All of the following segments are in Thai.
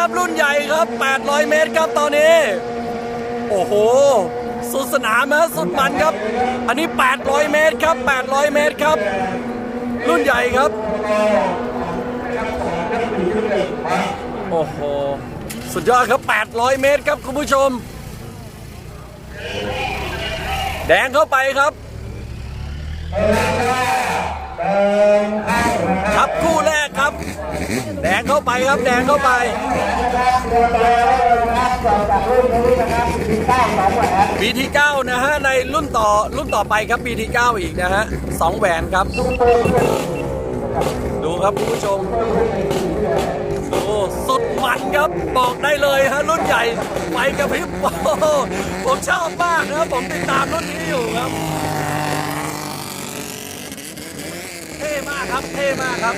ครับรุ่นใหญ่ครับ 800 เมตรครับตอนนี้ โอ้โห สุดสนามฮะสุดมันครับ อันนี้ 800 เมตรครับ 800 เมตรครับ รุ่นใหญ่ครับ โอ้โห สุดยอดครับ 800 เมตรครับคุณผู้ชม แดงเข้าไปครับ ครับคู่แรก ครับ แดงเข้าไปครับ แดงเข้าไป BT9 นะฮะ ในรุ่นต่อรุ่นต่อไปครับ BT9 อีกนะฮะสองแหวนครับ ดูครับคุณผู้ชมดูสุดมันครับ บอกได้เลยฮะรุ่นใหญ่ไฟกระพริบผมชอบมากนะผมติดตามรุ่นนี้อยู่ครับ เท่ มากครับ เท่มากครับ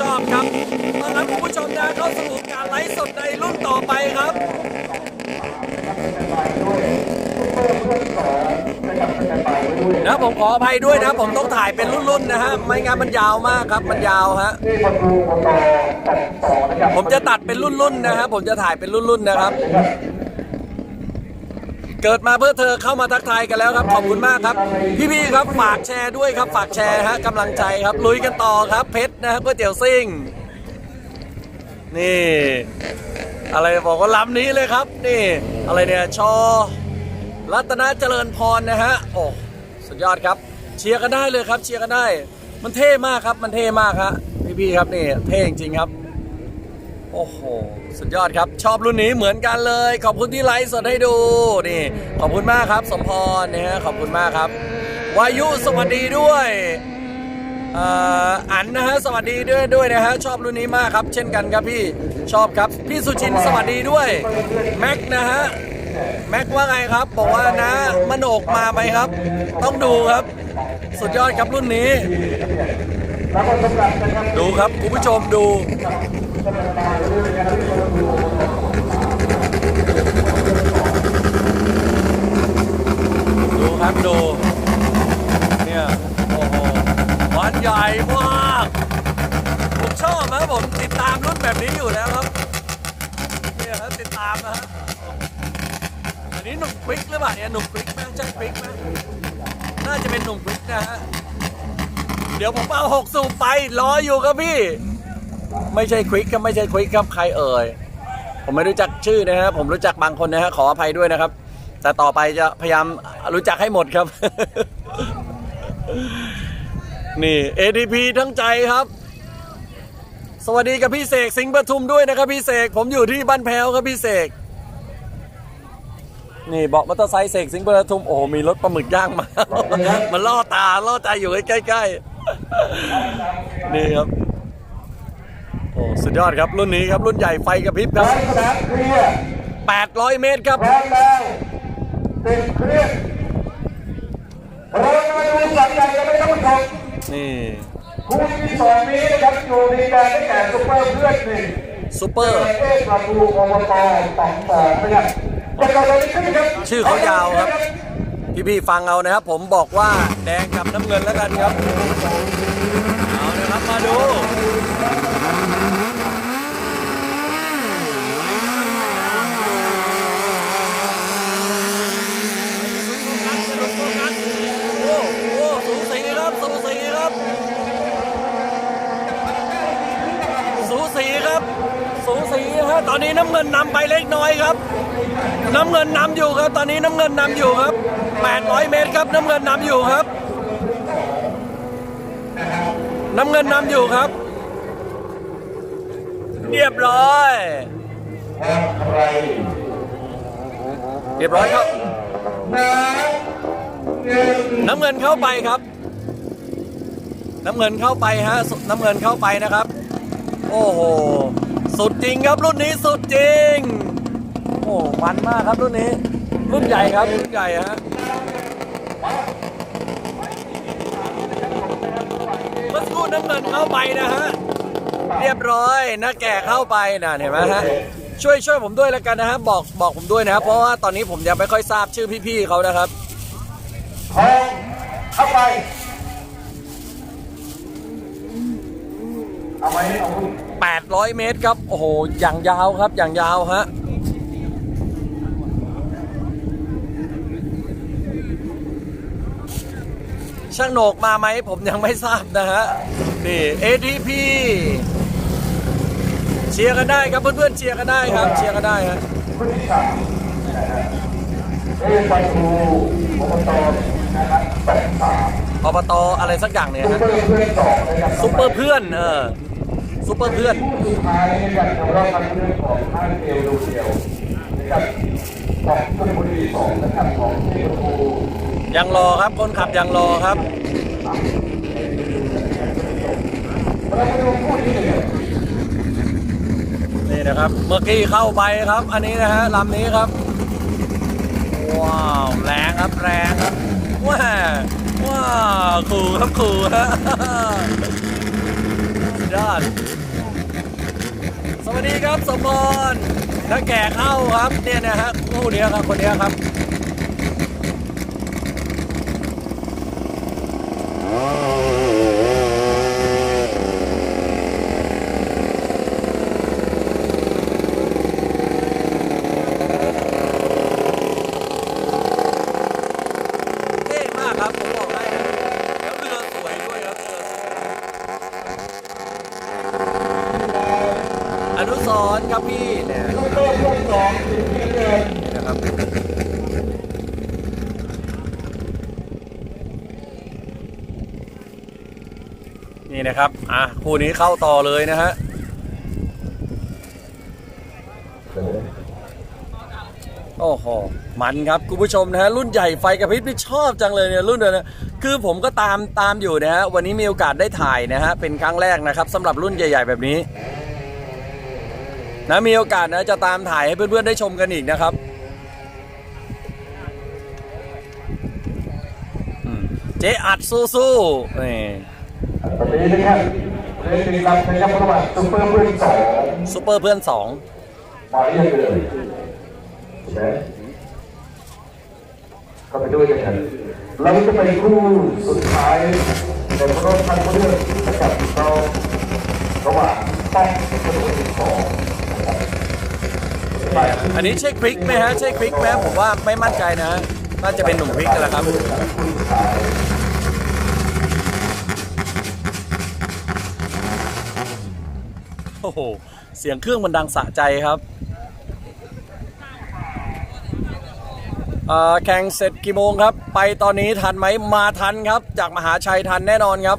ชอบครับต้อนรับคุณผู้ชมนะเข้าสู่การไลฟ์สดในรุ่นต่อไปครับนะผมขออภัยด้วยนะ ผมต้องถ่ายเป็นรุ่นๆนะฮะไม่งั้นมันยาวมากครับมันยาวฮะผมจะตัดเป็นรุ่นๆนะฮะผมจะถ่ายเป็นรุ่นๆนะครับ เกิดมาเพื่อเธอเข้ามาทักทายกันแล้วครับ ขอบคุณมากครับ พี่ๆครับฝากแชร์ด้วยครับฝากแชร์ฮะกำลังใจครับลุยกันต่อครับเพชรนะฮะก๋วยเตี๋ยวซิ่ง นี่ อะไรบอกว่าล้ำนี้เลยครับ นี่ อะไรเนี่ยชอ รัตนเจริญพรนะฮะโอ้สุดยอดครับ เชียร์กันได้เลยครับ เชียร์กันได้ มันเท่มากครับ มันเท่มากฮะพี่ๆครับนี่เท่จริงๆครับ โอ้โห สุดยอดครับ ชอบรุ่นนี้เหมือนกันเลย ขอบคุณที่ไลฟ์สดให้ดูนี่ขอบคุณมากครับ สมพรนะฮะขอบคุณมากครับวายุสวัสดีด้วยอันนะฮะสวัสดีด้วยด้วยนะฮะชอบรุ่นนี้มากครับ เช่นกันครับพี่ชอบครับ พี่สุชินสวัสดีด้วยแม็กนะฮะแม็กว่าไงครับ บอกว่านะมโนกมาไหมครับ ต้องดูครับ สุดยอดครับรุ่นนี้ ดูครับคุณผู้ชมดู ครับดูเนี่ยโอ้โหวันใหญ่มากผมชอบนะผมติดตามรุ่นแบบนี้อยู่แล้วครับเนี่ยครับติดตามนะฮะอันนี้หนุ่มควิกหรือเปล่าเนี่ยหนุ่มควิกไหมใช่ควิกไหมน่าจะเป็นหนุ่มควิกนะฮะเดี๋ยวผมเอาหกสูบไปรออยู่ครับพี่ ไม่ใช่ควิกครับไม่ใช่ควิกครับใครเอ่ยผมไม่รู้จักชื่อนะฮะผมรู้จักบางคนนะฮะขออภัยด้วยนะครับ แต่ต่อไปจะพยายามรู้จักให้หมดครับ นี่ ADP ทั้งใจครับ สวัสดีกับพี่เสกสิงห์ปทุมด้วยนะครับพี่เสกผมอยู่ที่บ้านแพ้วครับพี่เสกนี่บอกมอเตอร์ไซค์เสกสิงห์ปทุมโอ้มีรถปลาหมึกย่างมา มันล่อตาล่อใจอยู่ใกล้ๆนี่ครับโอ้สุดยอดครับรุ่นนี้ครับรุ่นใหญ่ไฟกระพริบครับสนามเคลียร์800 เมตรครับ ติดเครื่องโรยมาดูสัญญาณกันไม่ต้องชมนี่คู่ที่สองนี้นะครับอยู่ในแดนได้แก่ซุปเปอร์เพื่อนหนึ่งซูเปอร์เอ๊ะประตูอบตสองสองนะครับจะกลับมาที่นี่ครับชื่อเขายาวครับ พี่ๆฟังเอานะครับ ผมบอกว่าแดงกับน้ำเงินแล้วกันครับ เอานะครับมาดู โอ้โหสูสีครับสูสีครับ สูสีครับ สูสีฮะตอนนี้น้ำเงินนำไปเล็กน้อยครับ น้ำเงินนำอยู่ครับ ตอนนี้น้ำเงินนำอยู่ครับ 800 เมตรครับ น้ำเงินนำอยู่ครับ น้ำเงินนำอยู่ครับ เรียบร้อยเรียบร้อยครับ น้ำหนึ่งน้ำเงินเข้าไปครับ น้ำเงินเข้าไปฮะ น้ำเงินเข้าไปนะครับ โอ้โห สุดจริงครับรุ่นนี้สุดจริง โอ้มันมากครับรุ่นนี้ รุ่นใหญ่ครับรุ่นใหญ่ฮะเมื่อสักครู่น้ำเงินเข้าไปนะฮะเรียบร้อยนะแก่เข้าไปนะเห็นไหมฮะช่วยช่วยผมด้วยแล้วกันนะฮะบอกบอกผมด้วยนะครับเพราะว่าตอนนี้ผมยังไม่ค่อยทราบชื่อพี่ๆเขานะครับทองเข้าไปเอาไว้เอาคุณ 800 เมตรครับ โอ้โห อย่างยาวครับ อย่างยาวฮะช่างโหนกมาไหมผมยังไม่ทราบนะฮะ นี่ ATP เชียร์กันได้ครับเพื่อนๆเชียร์กันได้ครับ เชียร์กันได้ฮะคุณที่สามนะฮะเอ้ไปดูอบตออะไรสักอย่างเนี่ยฮะซุปเปอร์เพื่อนเออ ซุปเปอร์เพื่อนผู้สุดท้ายนะครับในรอบคัดเลือกของค่ายเอลดูเดียวนะครับของชลบุรีสองนะครับของเทพภูยังรอครับคนขับยังรอครับเราไปดูคู่ที่หนึ่งนี่นะครับเมื่อกี้เข้าไปครับ อันนี้นะฮะลำนี้ครับ ว้าวแรงครับแรงครับว้าว้าวขู่ครับขู่ฮะยอด สวัสดีครับสมพรถ้าแก่เข้าครับเนี่ยนะฮะคู่นี้ครับคนนี้ครับ เท่มากครับ ผมบอกให้นะแล้วเรือสวยด้วยครับเรือสวยอนุสรณ์ ครับพี่เนี่ยเร์เพื่อนสองเดิมนี่นะครับนี่นะครับอะคู่นี้เข้าต่อเลยนะฮะโอ้โห มันครับคุณผู้ชมนะฮะรุ่นใหญ่ไฟกระพริบนี่ชอบจังเลยเนี่ยรุ่นเดียวนะคือผมก็ตามตามอยู่นะฮะวันนี้มีโอกาสได้ถ่ายนะฮะเป็นครั้งแรกนะครับสำหรับรุ่นใหญ่ ๆ แบบนี้ นะมีโอกาสนะจะตามถ่ายให้เพื่อนๆได้ชมกันอีกนะครับอืมเจ๊อัดสู้ๆนี่ตอนนี้นะครับเรซิงลำนะครับระหว่างซุปเปอร์เพื่อนสองซูเปอร์เพื่อนสองมาเรื่อยเลยใช่ไหมก็ไปด้วยกันเราจะไปคู่สุดท้ายในรอบคัดเลือกที่จะกับเราระหว่างป้องกับซุปเปอร์เพื่อนสองนะครับ อันนี้ใช่คลิกไหมฮะ ใช่คลิกไหมผมว่าไม่มั่นใจนะ น่าจะเป็นหนุ่มคลิกกันแหละครับโอ้โห เสียงเครื่องมันดังสะใจครับแข่งเสร็จกี่โมงครับ ไปตอนนี้ทันไหมมาทันครับ จากมหาชัยทันแน่นอนครับ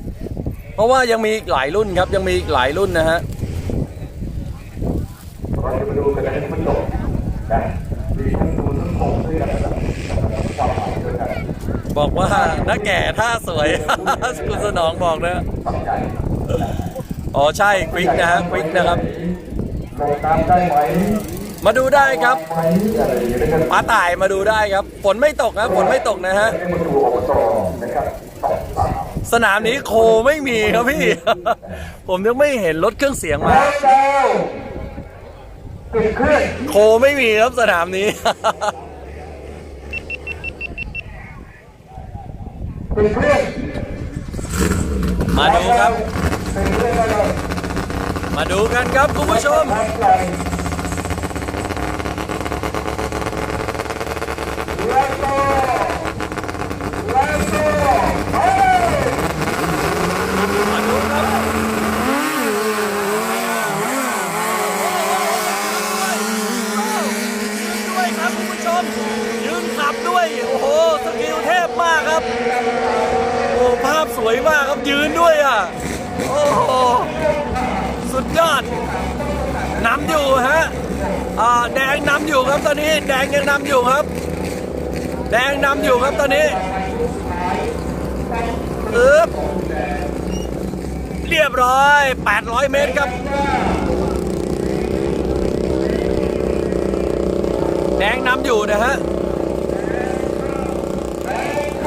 เพราะว่ายังมีอีกหลายรุ่นครับ ยังมีอีกหลายรุ่นนะฮะ บอกว่าน้าแก่ท่าสวย คุณสนองบอกนะอ๋อใช่ควิกนะฮะควิกนะครับ มาดูได้ครับป้าต่ายมาดูได้ครับ ฝนไม่ตกนะฝนไม่ตกนะฮะสองสามสนามนี้โคไม่มีครับพี่ ผมยังไม่เห็นรถเครื่องเสียงมา แล้วแล้วติดเครื่องโคไม่มีครับสนามนี้ติดเครื่องมาดูครับติดเครื่องแล้วมาดูกันครับคุณผู้ชมทางไกลแล้วก็แล้วก็เฮ้ย มาดูครับด้วยครับคุณผู้ชม ยืนขับด้วย โอ้โห สกิลเทพมากครับ โอ้ภาพสวยมากครับยืนด้วยอะ โอ้โห สุดยอดนำอยู่ฮะอ่าแดงนำอยู่ครับตอนนี้ แดงยังนำอยู่ครับ แดงนำอยู่ครับตอนนี้อึ๊บเรียบร้อย 800 เมตรครับ แดงนำอยู่นะฮะ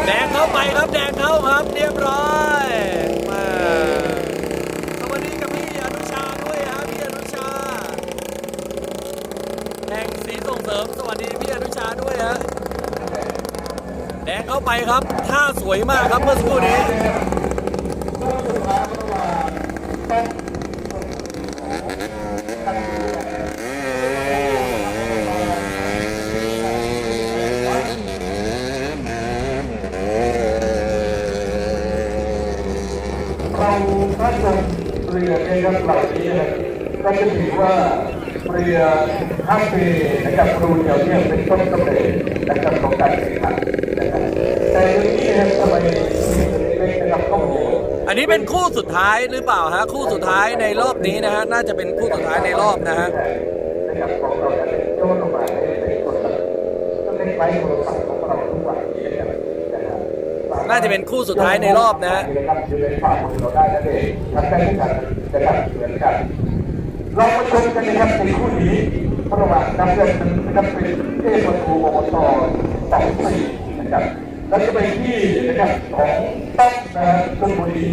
แดงเข้าไปครับ แดงเข้าครับ เรียบร้อยมาสวัสดีกับพี่อนุชาด้วยฮะพี่อนุชา แดงสีส่งเสริม สวัสดีพี่อนุชาด้วยฮะ แดงเข้าไปครับท่าสวยมากครับเมื่อสักครู่นี้ถ้ชมเรือในลำไหลนี้ก็จะถือว่าเรือท่าเรือนะครับครูเดียวเนี่ยเป็นต้นกำเนิดนะครับของการแข่งขัน อันนี้เป็นคู่สุดท้ายหรือเปล่าฮะคู่สุดท้ายในรอบนี้นะฮะน่าจะเป็นคู่สุดท้ายในรอบนะฮะน่าจะเป็นคู่สุดท้ายในรอบนะฮะนะครับอยู่ในฝ่ามือเราได้นั่นเองทำได้ทุกอย่าดับเหมือนกันเราชมกันนะครับในคู่นี้ระหว่างนักเรียนนับเป็นเทพประตูอบตสองสี่นะครับแล้วจะไปที่นะครับของ นนะฮะชลบุรี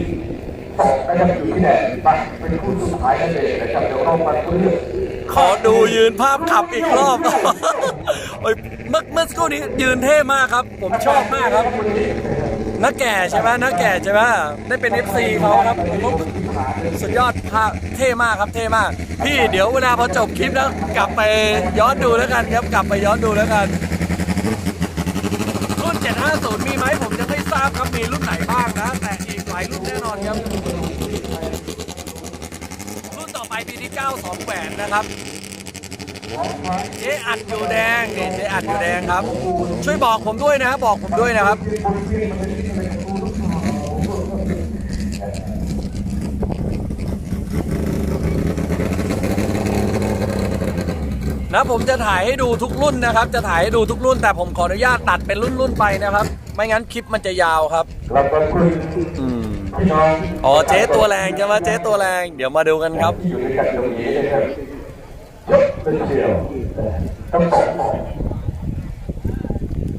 สองนะครับอยู่ที่แดนบักเป็นคู่สุดท้ายนั่นเองนะครับเดี๋ยวเรามาคุยขอดูยืนภาพขับอีกรอบโอ้ยเมื่อเมื่อสักครู่นี้ยืนเท่มากครับ ผมชอบมากครับนักแก่ใช่ไหมนักแก่ใช่ไหมได้เป็น FC เขาครับสุดยอดภาพเท่มากครับเท่มาก พี่เดี๋ยวเวลาพอจบคลิปแล้วกลับไปย้อนดูแล้วกันครับกลับไปย้อนดูแล้วกัน 750 มีไหมผมยังไม่ท ราบครับมีรุ่นไหนบ้างนะ แต่อีกหลายรุ่นแน่นอนครับ รุ่นต่อไปปีที่9 2แหวนนะครับเจ๊อัดอยู่แดงนี่เจ๊อัดอยู่แดงครับ ช่วยบอกผมด้วยนะบอกผมด้วยนะครับนะผมจะถ่ายให้ดูทุกรุ่นนะครับ จะถ่ายให้ดูทุกรุ่น แต่ผมขออนุญาตตัดเป็นรุ่นๆไปนะครับ ไม่งั้นคลิปมันจะยาวครับเราก็คุยอืมพี่น้องอ๋อเจ๊ตัวแรงใช่ไหมเจ๊ตัวแรง เดี๋ยวมาดูกันครับที่อยู่ด้วยกันตรงนี้นะครับยกเป็นเชียวต้องสองหมอ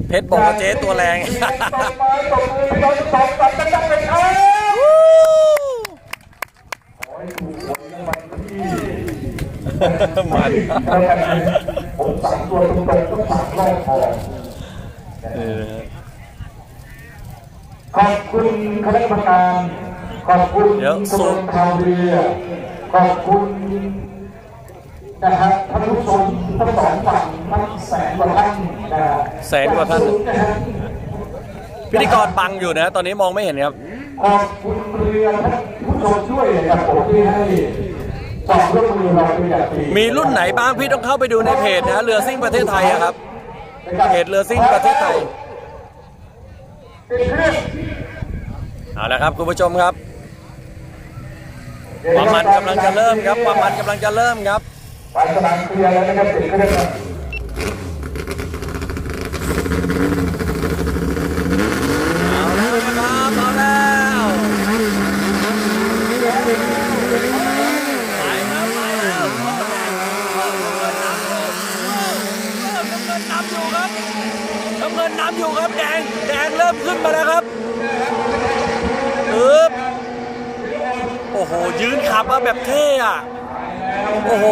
เพชรบอกว่าเจ๊ตัวแรงตบไม้ตบมือพี่น้องตบตัดกันตั้งเป็นเอ้ยขอให้ถูกหวยรางวัลที่มันแล้วกันผมสั่งตัวตรงๆต้องสั่งรอบทองเออ ขอบคุณคณะกรรมการ ขอบคุณเดี๋ยวกรมทางเรือขอบคุณนะฮะท่านผู้ชมทั้งสองฝั่งทั้งแสนกว่าท่านนะฮะแสนกว่าท่านนะฮะพิธีกรบังอยู่นะ ตอนนี้มองไม่เห็นครับ ขอบคุณเรือท่านผู้ชมด้วยนะครับผมที่ให้ความร่วมมือเราเป็นอย่างดีมีรุ่นไหนบ้างพี่ต้องเข้าไปดูในเพจนะเรือซิ่งประเทศไทยอะครับเพจเรือซิ่งประเทศไทย เป็นเครื่องเอาละครับคุณผู้ชมครับ ความมันกำลังจะเริ่มครับ ความมันกำลังจะเริ่มครับไปสนามเคลียร์แล้วนะครับเป็นเครื่องครับเอาแล้วนะครับเอาแล้วไปครับไปแล้วน้ำเงินนำอยู่ครับน้ำเงินนำอยู่ครับแดง แดงเริ่มขึ้นมาแล้วครับปึ๊บโอ้โห ยืนขับมาแบบเท่อะโอ้โห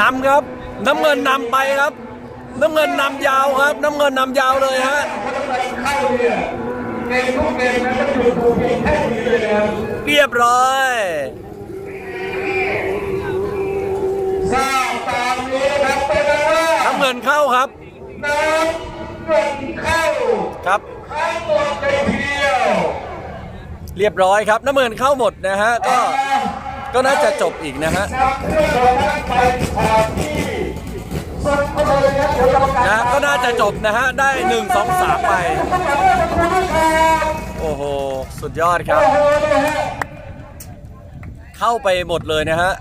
นำครับ น้ำเงินนำไปครับ น้ำเงินนำยาวครับ น้ำเงินนำยาวเลยฮะเข้าเนี่ยเกมทุกเกมนั้นจะอยู่ดูเพียงแค่นี้เลยนะครับเรียบร้อยทราบตามนี้ครับเป็นไงว่าน้ำเงินเข้าครับน้ำ เงินเข้าครับทั้งหมดเลยทีเดียวเรียบร้อยครับน้ำเงินเข้าหมดนะฮะก็ก็น่าจะจบอีกนะฮะนะก็น่าจะจบนะฮะได้1 2 3ไปต้องบอกว่าจะคุณด้วยครับโอ้โห สุดยอดครับ เข้าไปหมดเลยนะฮะ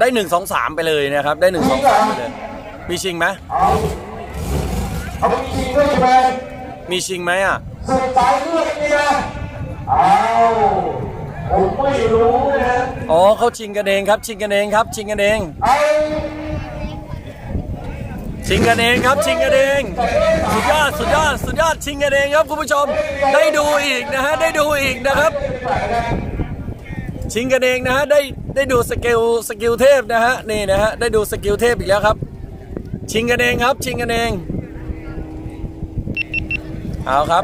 ได้1 2 3ไปเลยนะครับ ได้1 2 3ไปเลย มีชิงไหม เอาเอาไปจริงด้วยใช่ไหมมีชิงไหมอะสุดสายเลือดนี่นะเอาผมไม่รู้นะอ๋อเขาชิงกันเองครับ ชิงกันเองครับ ชิงกันเองเอาชิงกันเองครับชิงกันเองสุดยอดสุดยอดสุดยอดชิงกันเองครับคุณผู้ชมได้ดูอีกนะฮะได้ดูอีกนะครับ ชิงกันเองนะฮะได้ได้ดูสกิลสกิลเทพนะฮะนี่นะฮะได้ดูสกิลเทพอีกแล้วครับ ชิงกันเองครับ ชิงกันเอง เอาครับ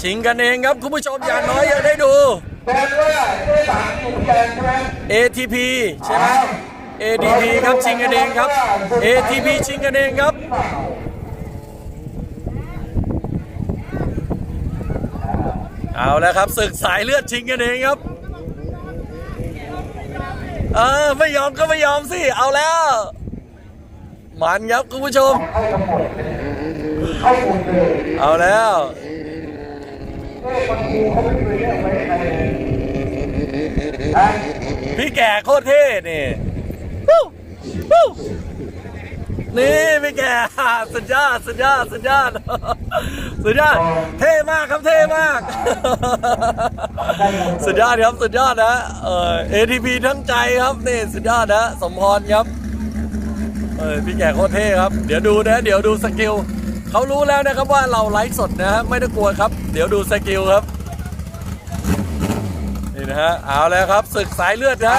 ชิงกันเองครับคุณผู้ชมอย่างน้อยยังได้ดูเองสามอยู่แกนใช่ไหม ATP ใช่ไหม ATP ครับชิงกันเองครับ ATP ชิงกันเองครับเอาแล้วครับศึกสายเลือดชิงกันเองครับ เออไม่ยอมก็ไม่ยอมสิ เอาแล้ว มันครับคุณผู้ชมเข้าหมดเข้าหมดเลยเอาแล้วประตูเขาไม่เคยไว้เลยพี่แก่โคตรเท่นี่นี่พี่แก่สุดยอดสุดยอดสุดยอดสุดยอดเท่มากครับเท่มาก สุดยอดครับสุดยอดนะเออ ATP ทั้งใจครับนี่สุดยอดนะสมพรครับ เออพี่แก่โคตรเท่ครับ เดี๋ยวดูนะ เดี๋ยวดูสกิลเขารู้แล้วนะครับว่าเราไลฟ์สดนะฮะไม่ต้องกลัวครับ เดี๋ยวดูสกิลครับ นี่นะฮะ เอาแล้วครับศึกสายเลือดนะ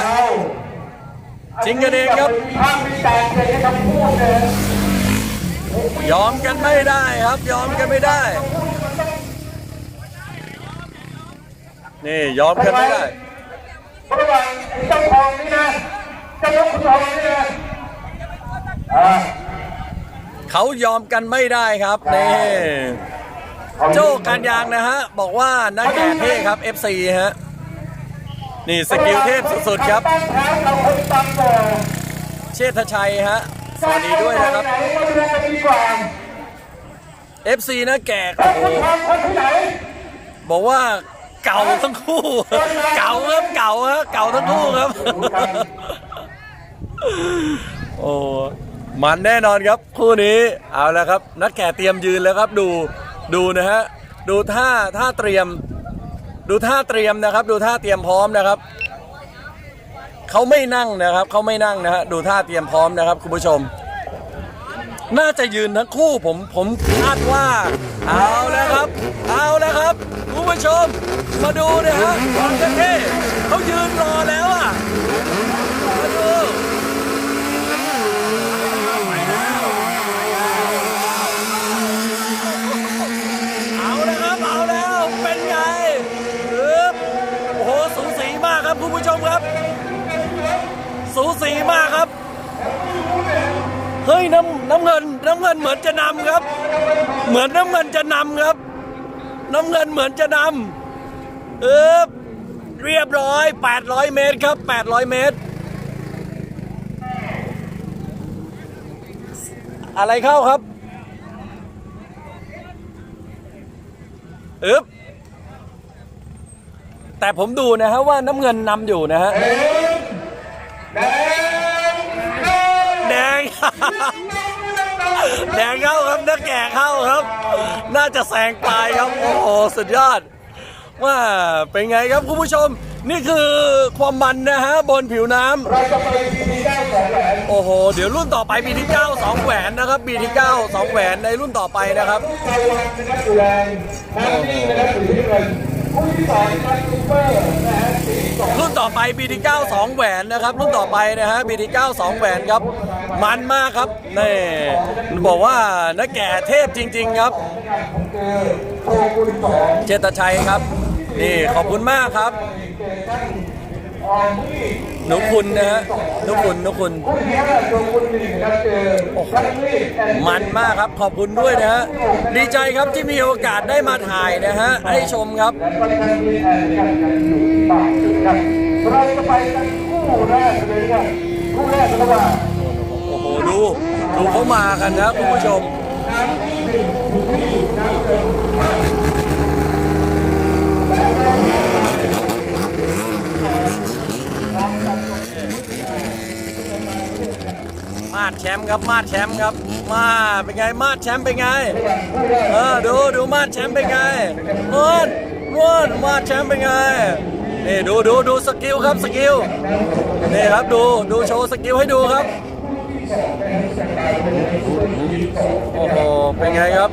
จริงกันเองครับภาพมีแต่เลยคำพูดเลยยอมกันไม่ได้ครับ ยอมกันไม่ได้ นี่ยอมกันไม่ได้ระหว่างเจ้าทองนี่นะเจ้านกขุนทองนี่นะ เขายอมกันไม่ได้ครับนี่โจ้การยางนะฮะ บอกว่านักแก่เท่ครับ FC ฮะ นี่สกิลเทพสุดๆครับตั้งแถวเราคนตั้งก่อนเชษฐชัยฮะ สวัสดีด้วยนะครับไหนมาดูกันดีกว่า FC นะแก่เจ้าโอ้โหขุนทองคนที่ไหนบอกว่าเก่าทั้งคู่ เก่าครับเก่าฮะเก่าทั้งคู่ครับ โอ้ มันแน่นอนครับคู่นี้เอาแล้วครับ นักแข่เตรียมยืนแล้วครับดูดูนะฮะดูท่าท่าเตรียม ดูท่าเตรียมนะครับ ดูท่าเตรียมพร้อมนะครับเขาไม่นั่งนะครับเขาไม่นั่งนะฮะดูท่าเตรียมพร้อมนะครับคุณผู้ชม น่าจะยืนทั้งคู่ผมผมคาดว่า เอาแล้วครับ เอาแล้วครับคุณผู้ชม มาดูนะฮะความเท่เขายืนรอแล้วอะมาดู เอาแล้วครับ เอาแล้ว เป็นไงปึ๊บโอ้โห สูสีมากครับคุณผู้ชมครับ สูสีมากครับ เฮ้ย น้ำน้ำเงินน้ำเงินเหมือนจะนำครับ เหมือนน้ำเงินจะนำครับ น้ำเงินเหมือนจะนำเออเรียบร้อย 800 เมตรครับ 800 เมตร อะไรเข้าครับอึ๊บแต่ผมดูนะฮะว่าน้ำเงินนำอยู่นะฮะ แดง แดงเข้าครับนักแก่เข้าครับ น่าจะแซงปลายครับ โอ้โหสุดยอดว่าเป็นไงครับคุณผู้ชม นี่คือความมันนะฮะบนผิวน้ำเราจะไปทีนี้ได้ของแหวนโอ้โห เดี๋ยวรุ่นต่อไปปีที่9 2แหวนนะครับปีที่9 2แหวนในรุ่นต่อไปนะครับ ไทยวันนะครับดูแลนักนี่นะครับสีที่เงินผู้ที่สองนะครับซูเปอร์นะฮะ รุ่นต่อไป BT9 2แหวนนะครับ รุ่นต่อไปนะฮะ BT9 2แหวนครับ มันมากครับนี่บอกว่านักแก่เทพจริง ๆ ครับ เจตชัยครับ นี่ขอบคุณมากครับ นุคุณนะฮะหนุคุณนุคุณผู้นี้โชกุนหนึ่งนะครับเจอท่านนี่แอนมันมากครับขอบคุณด้วยนะฮะดีใจครับที่มีโอกาสได้มาถ่ายนะฮะให้ชมครับและก็ท่านนี่แอนกันกันอยู่ปากจุดครับเราจะไปกันคู่แรกเลยครับคู่แรกระหว่าโอ้โหดูดูเขามากันนะคุณผู้ชม น้ำที่หนึ่งที่น้ำเกิน มาดแชมป์ครับ มาดแชมป์ครับ มาเป็นไง มาดแชมป์เป็นไง เออดูดูมาดแชมป์เป็นไงนวลนวลมาดแชมป์เป็นไง นี่ดูดูดูสกิลครับสกิล นี่ครับดูดูโชว์สกิลให้ดูครับ โอ้โห เป็นไงครับ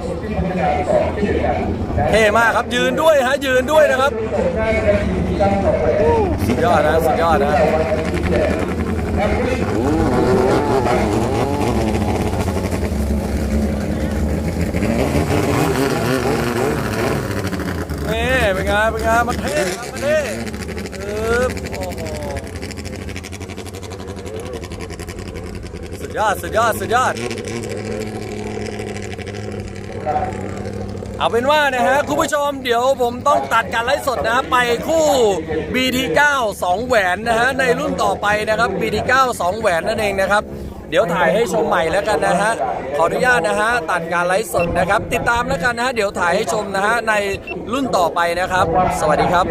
เท่มากครับยืนด้วยฮะยืนด้วยนะครับ สุดยอดนะ สุดยอดนะ เป็นไงเป็นไงมันเท่มันเท่ปึ๊บโอ้โหสุดยอดสุดยอดสุดยอดเอาเป็นว่านะฮะคุณผู้ชมเดี๋ยวผมต้องตัดการไลฟ์สดนะฮะไปคู่ BT9 2 แหวนนะฮะในรุ่นต่อไปนะครับ BT9 2 แหวนนั่นเองนะครับ เดี๋ยวถ่ายให้ชมใหม่แล้วกันนะฮะ ขออนุญาตนะฮะตัดการไลฟ์สดนะครับ ติดตามแล้วกันนะฮะ เดี๋ยวถ่ายให้ชมนะฮะในรุ่นต่อไปนะครับ สวัสดีครับ